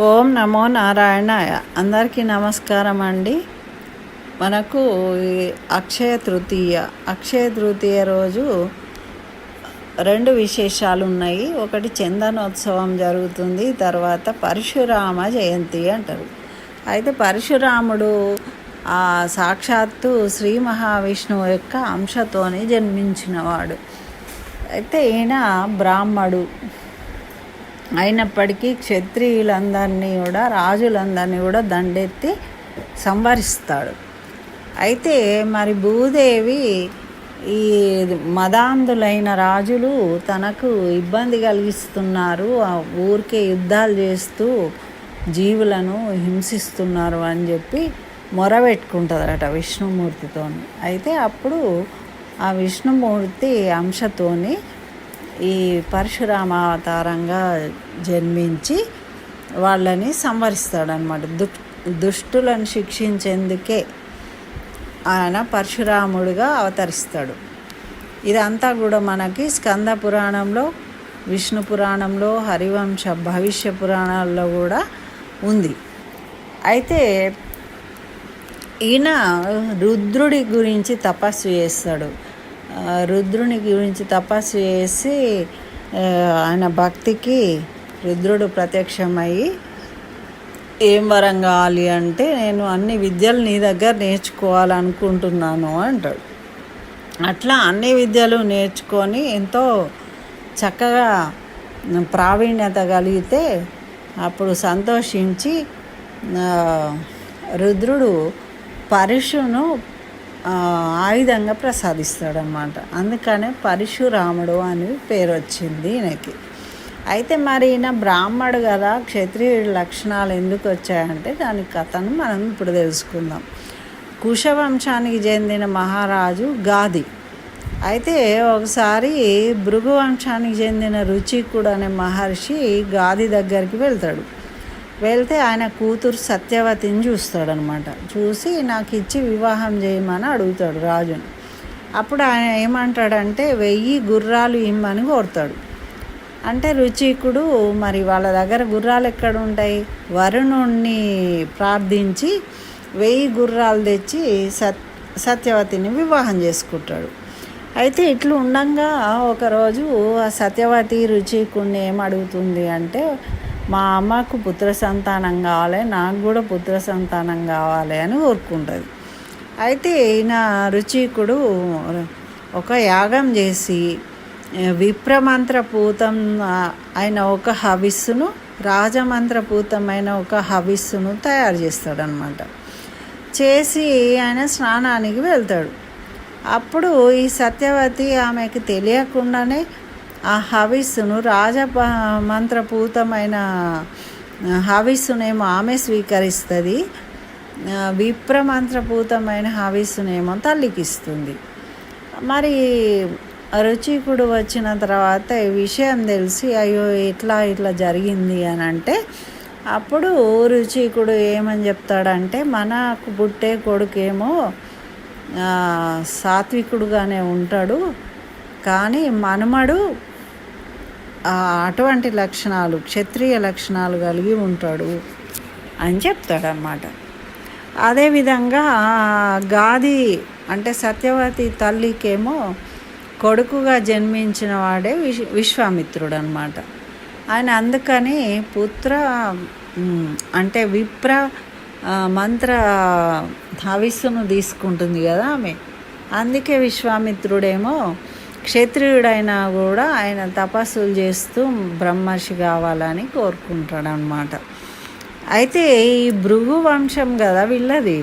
ఓం నమో నారాయణాయ. అందరికీ నమస్కారం అండి. మనకు అక్షయ తృతీయ. అక్షయ తృతీయ రోజు రెండు విశేషాలు ఉన్నాయి. ఒకటి చందనోత్సవం జరుగుతుంది తర్వాత పరశురామ జయంతి అంటారు. అయితే పరశురాముడు ఆ సాక్షాత్తు శ్రీ మహావిష్ణువు యొక్క అంశతోనే జన్మించినవాడు. అయితే ఈయన బ్రాహ్మడు. అయినప్పటికీ క్షత్రియులందరినీ కూడా రాజులందరినీ కూడా దండెత్తి సంవరిస్తాడు అయితే మరి భూదేవి ఈ మదాంధులైన రాజులు తనకు ఇబ్బంది కలిగిస్తున్నారు. ఆ ఊరికే యుద్ధాలు చేస్తూ జీవులను హింసిస్తున్నారు అని చెప్పి మొరబెట్టుకుంటుందట విష్ణుమూర్తితో అయితే అప్పుడు ఆ విష్ణుమూర్తి అంశతోని ఈ పరశురామ అవతారంగా జన్మించి వాళ్ళని సంవరిస్తాడనమాట దు దుష్టులను శిక్షించేందుకే ఆయన పరశురాముడిగా అవతరిస్తాడు. ఇదంతా కూడా మనకి స్కంద పురాణంలో విష్ణు పురాణంలో హరివంశ భవిష్య పురాణాల్లో కూడా ఉంది. అయితే ఈయన రుద్రుడి గురించి తపస్సు చేస్తాడు. రుద్రుని గురించి తపస్సు చేసి ఆయన భక్తికి రుద్రుడు ప్రత్యక్షమయ్యి ఏం వరం కావాలి అంటే నేను అన్ని విద్యలు నీ దగ్గర నేర్చుకోవాలనుకుంటున్నాను అంటాడు. అట్లా అన్ని విద్యలు నేర్చుకొని ఎంతో చక్కగా ప్రావీణ్యత కలిగితే అప్పుడు సంతోషించి రుద్రుడు పరుషును ఆయుధంగా ప్రసాదిస్తాడనమాట అందుకనే పరశురాముడు అని పేరు వచ్చింది ఈయనకి. అయితే మరి ఈయన బ్రాహ్మడు కదా క్షత్రియుడి లక్షణాలు ఎందుకు వచ్చాయంటే దాని కథను మనం ఇప్పుడు తెలుసుకుందాం. కుశవంశానికి చెందిన మహారాజు గాది. అయితే ఒకసారి భృగు వంశానికి చెందిన రుచికుడు అనే మహర్షి గాది దగ్గరికి వెళ్తాడు. వెళ్తే ఆయన కూతురు సత్యవతిని చూస్తాడనమాట. చూసి నాకు ఇచ్చి వివాహం చేయమని అడుగుతాడు రాజుని. అప్పుడు ఆయన ఏమంటాడంటే వెయ్యి గుర్రాలు ఇమ్మని కోరుతాడు అంటే రుచికుడు మరి వాళ్ళ దగ్గర గుర్రాలు ఎక్కడ ఉంటాయి? వరుణుణ్ణి ప్రార్థించి వెయ్యి గుర్రాలు తెచ్చి సత్ సత్యవతిని వివాహం చేసుకుంటాడు. అయితే ఇట్లు ఉండంగా ఒకరోజు ఆ సత్యవతి రుచికుణ్ణి ఏం అడుగుతుంది అంటే మా అమ్మకు పుత్ర సంతానం కావాలి నాకు కూడా పుత్ర సంతానం కావాలి అని కోరుకుంటుంది. అయితే ఈయన రుచికుడు ఒక యాగం చేసి విప్రమంత్రపూతం అయిన ఒక హవిస్సును రాజమంత్రపూతమైన ఒక హవిస్సును తయారు చేస్తాడనమాట చేసి ఆయన స్నానానికి వెళ్తాడు. అప్పుడు ఈ సత్యవతి ఆమెకి తెలియకుండానే ఆ హవిస్సును రాజ మంత్రపూతమైన హవిస్సునేమో ఆమె స్వీకరిస్తుంది. విప్రమంత్రపూతమైన హవిస్సునేమో తల్లికిస్తుంది. మరి రుచికుడు వచ్చిన తర్వాత ఈ విషయం తెలిసి అయ్యో ఇట్లా ఇట్లా జరిగింది అని అంటే అప్పుడు రుచికుడు ఏమని చెప్తాడంటే మనకు పుట్టే కొడుకేమో సాత్వికుడుగానే ఉంటాడు. కానీ మనుమడు అటువంటి లక్షణాలు క్షత్రియ లక్షణాలు కలిగి ఉంటాడు అని చెప్తాడనమాట అదేవిధంగా గాది అంటే సత్యవతి తల్లికేమో కొడుకుగా జన్మించిన వాడే విశ్ విశ్వామిత్రుడు అనమాట ఆయన అందుకని పుత్ర అంటే విప్ర మంత్ర హవిస్సును తీసుకుంటుంది కదా ఆమె. అందుకే విశ్వామిత్రుడేమో క్షత్రియుడైనా కూడా ఆయన తపస్సులు చేస్తూ బ్రహ్మర్షి కావాలని కోరుకుంటాడు అనమాట అయితే ఈ భృగు వంశం కదా వీళ్ళది?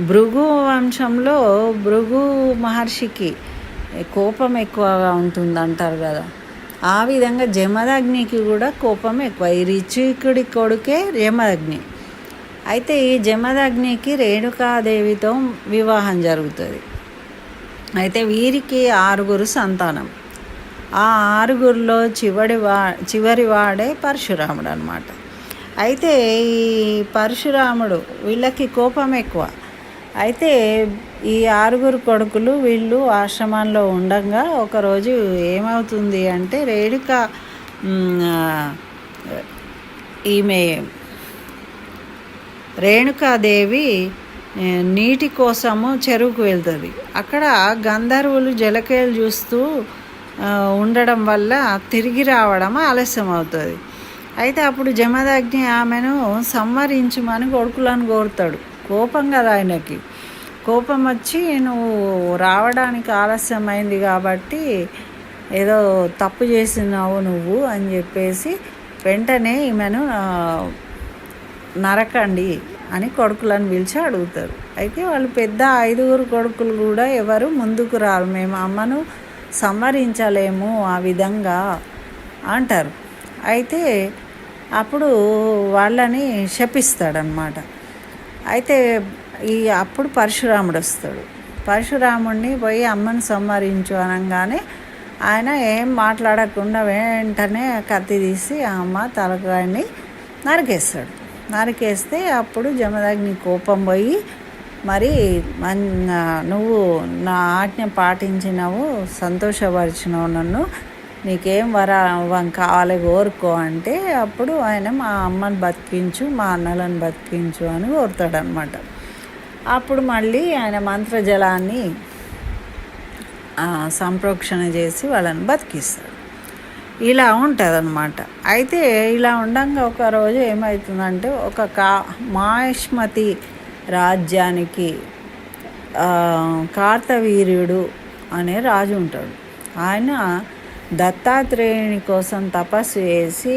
భృగు వంశంలో భృగు మహర్షికి కోపం ఎక్కువగా ఉంటుంది అంటారు కదా. ఆ విధంగా జమదగ్నికి కూడా కోపం ఎక్కువ. ఈ రిచికుడి కొడుకే జమదగ్ని అయితే ఈ జమదగ్నికి రేణుకాదేవితో వివాహం జరుగుతుంది. అయితే వీరికి ఆరుగురు సంతానం. ఆ ఆరుగురిలో చివరి వా చివరి వాడే పరశురాముడు అనమాట అయితే ఈ పరశురాముడు వీళ్ళకి కోపం ఎక్కువ. అయితే ఈ ఆరుగురు కొడుకులు వీళ్ళు ఆశ్రమంలో ఉండగా ఒకరోజు ఏమవుతుంది అంటే రేణుక ఈమె రేణుకాదేవి నీటి కోసము చెరువుకు వెళ్తుంది. అక్కడ గంధర్వులు జలకేలు చూస్తూ ఉండడం వల్ల తిరిగి రావడం ఆలస్యం అవుతుంది అయితే అప్పుడు జమదగ్ని ఆమెను సంవరించమని కొడుకులను కోరుతాడు. కోపం కదా ఆయనకి. కోపం వచ్చి నువ్వు రావడానికి ఆలస్యమైంది కాబట్టి ఏదో తప్పు చేసినావు నువ్వు అని చెప్పేసి వెంటనే ఈమెను నరకండి అని కొడుకులను పిలిచి అడుగుతారు. అయితే వాళ్ళు పెద్ద ఐదుగురు కొడుకులు కూడా ఎవరు ముందుకు రారు. మేము అమ్మను సంహరించలేము ఆ విధంగా అంటారు. అయితే అప్పుడు వాళ్ళని శపిస్తాడనమాట అయితే ఈ అప్పుడు పరశురాముడు వస్తాడు. పరశురాముడిని పోయి అమ్మను సంహరించు అనగానే ఆయన ఏం మాట్లాడకుండా వెంటనే కత్తి తీసి ఆ అమ్మ తలకాయని నరికేస్తాడు. నరికేస్తే అప్పుడు జమదగ్ని కోపం పోయి మరి మన్ నువ్వు నా ఆజ్ఞ పాటించినావు సంతోషపరిచినావు నన్ను. నీకేం వర వం- కావాలి కోరుకో అంటే అప్పుడు ఆయన మా అమ్మని బతికించు మా అన్నలను బతికించు అని కోరుతాడనమాట అప్పుడు మళ్ళీ ఆయన మంత్రజలాన్ని సంప్రోక్షణ చేసి వాళ్ళని బతికిస్తాడు ఇలా ఉంటుంది అయితే ఇలా ఉండంగా ఒక రోజు ఏమవుతుందంటే ఒక కా మాహిష్మతి రాజ్యానికి కార్తవీర్యుడు అనే రాజు ఉంటాడు. ఆయన దత్తాత్రేయుని కోసం తపస్సు చేసి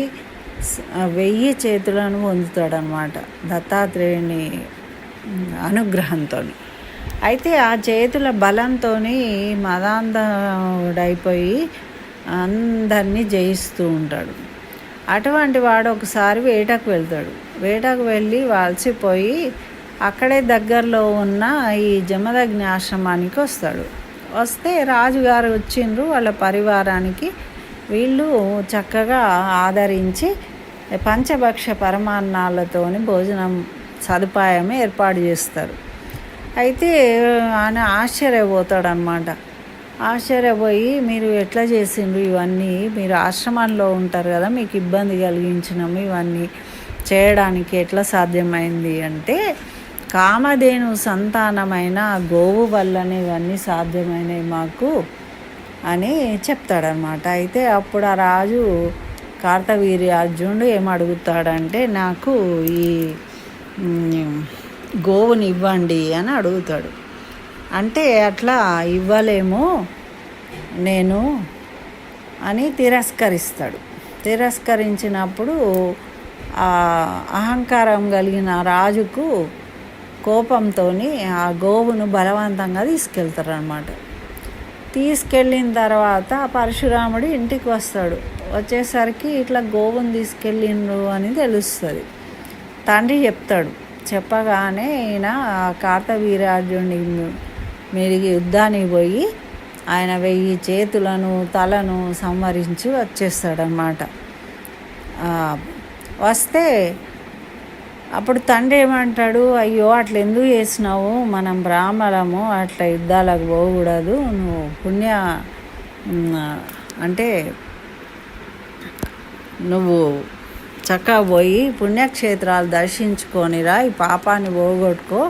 వెయ్యి చేతులను పొందుతాడనమాట దత్తాత్రేయుని అనుగ్రహంతో అయితే ఆ చేతుల బలంతో మదాంధుడైపోయి అందరినీ జయిస్తూ ఉంటాడు. అటువంటి వాడు ఒకసారి వేటకు వెళ్తాడు. వేటకు వెళ్ళి వాల్చిపోయి అక్కడే దగ్గరలో ఉన్న ఈ జమదగ్ని ఆశ్రమానికి వస్తాడు. వస్తే రాజుగారు వచ్చిండ్రు. వాళ్ళ పరివారానికి వీళ్ళు చక్కగా ఆదరించి పంచభక్ష పరమాన్నాలతోని భోజనం సదుపాయం ఏర్పాటు చేస్తారు. అయితే ఆయన ఆశ్చర్యపోతాడనమాట ఆశ్చర్యపోయి మీరు ఎట్లా చేసిండ్రు ఇవన్నీ? మీరు ఆశ్రమంలో ఉంటారు కదా మీకు ఇబ్బంది కలిగించినాము ఇవన్నీ చేయడానికి ఎట్లా సాధ్యమైంది అంటే కామధేను సంతానమైన గోవు వల్లనే ఇవన్నీ సాధ్యమైనవి మాకు అని చెప్తాడనమాట అయితే అప్పుడు ఆ రాజు కార్తవీర్య అర్జునుడు ఏం అడుగుతాడంటే నాకు ఈ గోవుని ఇవ్వండి అని అడుగుతాడు. అంటే అట్లా ఇవ్వలేము నేను అని తిరస్కరిస్తాడు. తిరస్కరించినప్పుడు ఆ అహంకారం కలిగిన రాజుకు కోపంతో ఆ గోవును బలవంతంగా తీసుకెళ్తారు అనమాట తీసుకెళ్ళిన తర్వాత పరశురాముడు ఇంటికి వస్తాడు. వచ్చేసరికి ఇట్లా గోవును తీసుకెళ్ళిండ్రు అని తెలుస్తుంది. తండ్రి చెప్తాడు. చెప్పగానే ఈయన ఆ కార్తవీరార్జుని మీదికి యుద్ధానికి పోయి ఆయన వెయ్యి చేతులను తలను సంహరించి వచ్చేస్తాడనమాట వస్తే అప్పుడు తండ్రి ఏమంటాడు అయ్యో అట్లా ఎందుకు చేసినావు? మనం బ్రాహ్మణము అట్లా యుద్ధాలకు పోకూడదు. నువ్వు పుణ్య అంటే నువ్వు చక్కగా పోయి పుణ్యక్షేత్రాలు దర్శించుకొనిరా ఈ పాపాన్ని పోగొట్టుకో.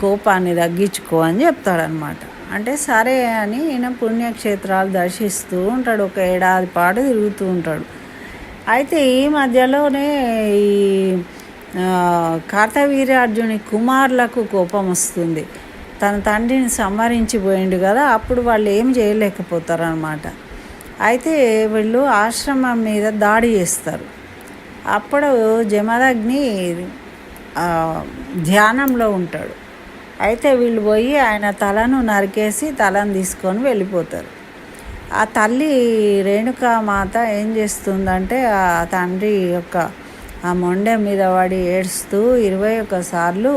కోపాన్ని తగ్గించుకో అని చెప్తాడనమాట అంటే సరే అని ఈయన పుణ్యక్షేత్రాలు దర్శిస్తూ ఉంటాడు. ఒక ఏడాది పాటు తిరుగుతూ ఉంటాడు. అయితే ఈ మధ్యలోనే ఈ కార్తవీర్యార్జుని కుమారులకు కోపం వస్తుంది. తన తండ్రిని సంహరించిపోయిండు కదా అప్పుడు వాళ్ళు ఏం చేయలేకపోతారు అనమాట అయితే వీళ్ళు ఆశ్రమం మీద దాడి చేస్తారు. అప్పుడు జమదగ్ని ధ్యానంలో ఉంటాడు. అయితే వీళ్ళు పోయి ఆయన తలను నరికేసి తలను తీసుకొని వెళ్ళిపోతారు. ఆ తల్లి రేణుకామాత ఏం చేస్తుందంటే ఆ తండ్రి యొక్క ఆ మొండె మీద పడి ఏడుస్తూ ఇరవై ఒక్కసార్లు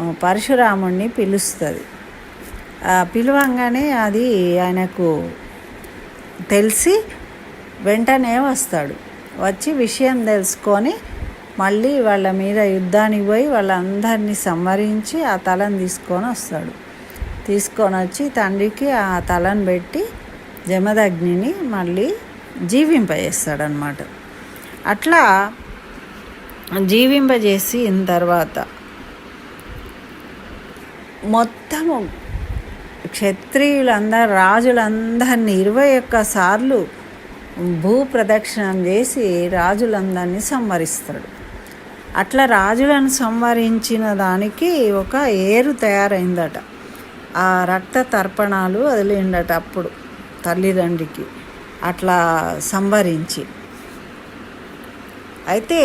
ఆ, పరశురాముణ్ణి పిలుస్తుంది. ఆ పిలవంగానే అది ఆయనకు తెలిసి వెంటనే వస్తాడు. వచ్చి విషయం తెలుసుకొని మళ్ళీ వాళ్ళ మీద యుద్ధానికి పోయి వాళ్ళందరినీ సంహరించి ఆ తలను తీసుకొని వస్తాడు. తీసుకొని వచ్చి తండ్రికి ఆ తలను పెట్టి జమదగ్నిని మళ్ళీ జీవింపజేస్తాడనమాట అట్లా జీవింపజేసి తర్వాత మొత్తము క్షత్రియులందరూ రాజులందరినీ ఇరవై ఒక్క సార్లు భూ ప్రదక్షిణం చేసి రాజులందరినీ సంవరిస్తాడు అట్లా రాజులను సంవరించిన దానికి ఒక ఏరు తయారైందట. ఆ రక్త తర్పణాలు వదిలిండట అప్పుడు తల్లిదండ్రికి అట్లా సంవరించి అయితే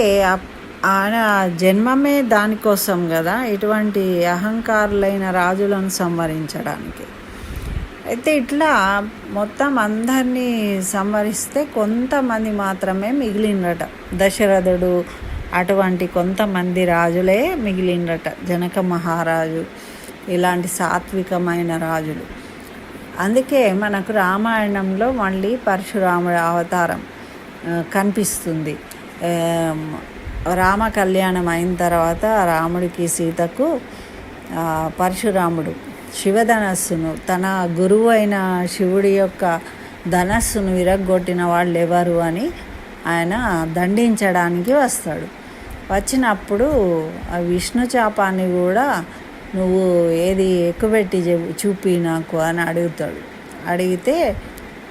ఆయన జన్మమే దానికోసం కదా ఇటువంటి అహంకారులైన రాజులను సంవరించడానికి అయితే ఇట్లా మొత్తం అందరినీ సంవరిస్తే కొంతమంది మాత్రమే మిగిలిండట దశరథుడు అటువంటి కొంతమంది రాజులే మిగిలిండట జనక మహారాజు ఇలాంటి సాత్వికమైన రాజులు. అందుకే మనకు రామాయణంలో మళ్ళీ పరశురాముడి అవతారం కనిపిస్తుంది. రామ కళ్యాణం అయిన తర్వాత రాముడికి సీతకు పరశురాముడు శివధనస్సును తన గురువు అయిన శివుడి యొక్క ధనస్సును విరగ్గొట్టిన వాళ్ళు ఎవరు అని ఆయన దండించడానికి వస్తాడు. వచ్చినప్పుడు ఆ విష్ణు చేపాన్ని కూడా నువ్వు ఏది ఎక్కుపెట్టి చెప్- చూపి నాకు అని అడుగుతాడు. అడిగితే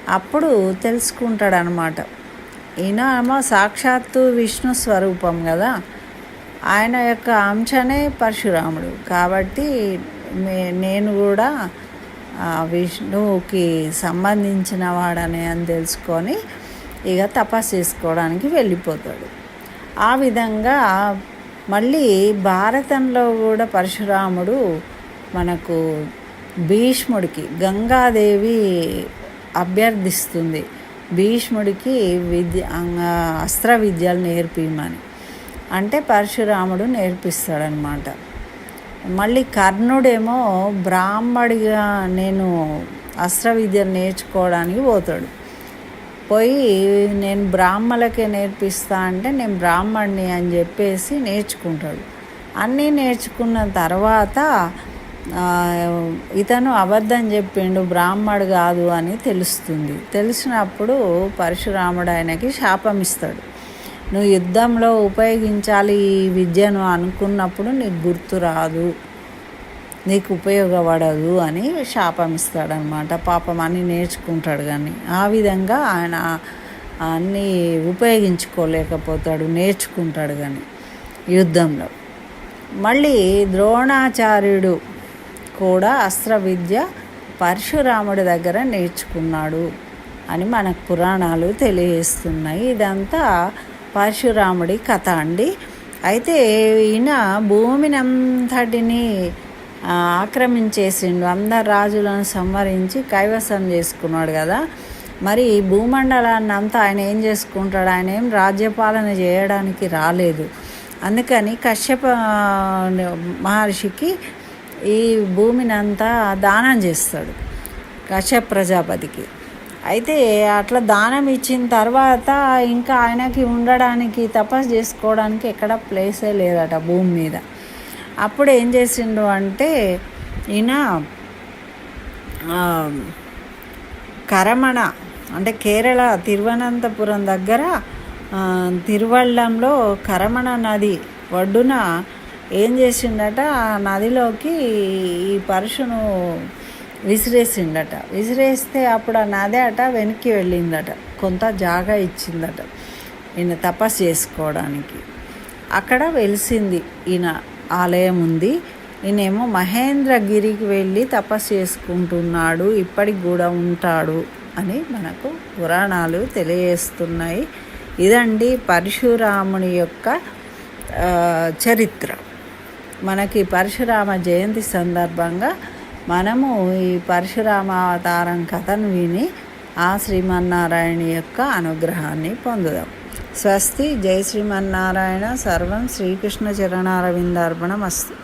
అప్పుడు తెలుసుకుంటాడు అనమాట ఈయన ఏమో సాక్షాత్తు విష్ణు స్వరూపం కదా. ఆయన యొక్క అంశనే పరశురాముడు. కాబట్టి నేను కూడా విష్ణువుకి సంబంధించిన వాడని అని తెలుసుకొని ఇక తపస్సు చేసుకోవడానికి వెళ్ళిపోతాడు. ఆ విధంగా మళ్ళీ భారతంలో కూడా పరశురాముడు మనకు భీష్ముడికి గంగాదేవి అభ్యర్థిస్తుంది. భీష్ముడికి విద్య అస్త్ర విద్యలు నేర్పిమని. అంటే పరశురాముడు నేర్పిస్తాడనమాట. మళ్ళీ కర్ణుడేమో బ్రాహ్మడిగా నేను అస్త్ర విద్యను నేర్చుకోవడానికి పోతాడు. పోయి నేను బ్రాహ్మలకే నేర్పిస్తా అంటే నేను బ్రాహ్మణ్ణి అని చెప్పేసి నేర్చుకుంటాడు. అన్నీ నేర్చుకున్న తర్వాత ఇతను అబద్ధం చెప్పిండు బ్రాహ్మడు కాదు అని తెలుస్తుంది. తెలిసినప్పుడు పరశురాముడు ఆయనకి శాపం ఇస్తాడు. నువ్వు యుద్ధంలో ఉపయోగించాలి ఈ విద్యను అనుకున్నప్పుడు నీకు గుర్తు రాదు. నీకు ఉపయోగపడదు అని శాపం ఇస్తాడనమాట పాపం అని నేర్చుకుంటాడు కానీ ఆ విధంగా ఆయన అన్నీ ఉపయోగించుకోలేకపోతాడు నేర్చుకుంటాడు కానీ యుద్ధంలో. మళ్ళీ ద్రోణాచార్యుడు కూడా అస్త్ర విద్య పరశురాముడి దగ్గర నేర్చుకున్నాడు అని మనకు పురాణాలు తెలియజేస్తున్నాయి. ఇదంతా పరశురాముడి కథ అండి. అయితే ఈయన భూమినంతటిని ఆక్రమించేసిండు. అందరు రాజులను సంహరించి కైవసం చేసుకున్నాడు కదా. మరి ఈ భూమండలాన్ని అంతా ఆయన ఏం చేసుకుంటాడు? ఆయన ఏం రాజ్యపాలన చేయడానికి రాలేదు. అందుకని కశ్యప మహర్షికి ఈ భూమిని అంతా దానం చేస్తాడు కశ్యప ప్రజాపతికి. అయితే అట్లా దానం ఇచ్చిన తర్వాత ఇంకా ఆయనకి ఉండడానికి తపస్సు చేసుకోవడానికి ఎక్కడ ప్లేసే లేదట భూమి మీద. అప్పుడు ఏం చేసిండు అంటే ఈయన కరమణ అంటే కేరళ తిరువనంతపురం దగ్గర తిరువళ్ళంలో కరమణ నది ఒడ్డున ఏం చేసిండట ఆ నదిలోకి ఈ పరుషును విసిరేసిండట. విసిరేస్తే అప్పుడు ఆ నది అట వెనక్కి వెళ్ళిందట. కొంత జాగా ఇచ్చిందట. ఈయన తపస్సు చేసుకోవడానికి. అక్కడ వెలిసింది ఈయన. ఆలయం ఉంది. ఈయనేమో మహేంద్రగిరికి వెళ్ళి తపస్సు చేసుకుంటున్నాడు. ఇప్పటికి కూడా ఉంటాడు అని మనకు పురాణాలు తెలియజేస్తున్నాయి. ఇదండి పరశురాముని యొక్క చరిత్ర. మనకి పరశురామ జయంతి సందర్భంగా మనము ఈ పరశురామ అవతారం కథను విని ఆ శ్రీమన్నారాయణ యొక్క అనుగ్రహాన్ని పొందుదాం. స్వస్తి. జయ శ్రీమన్నారాయణ. సర్వం శ్రీకృష్ణ చరణారవిందార్పణం అస్తి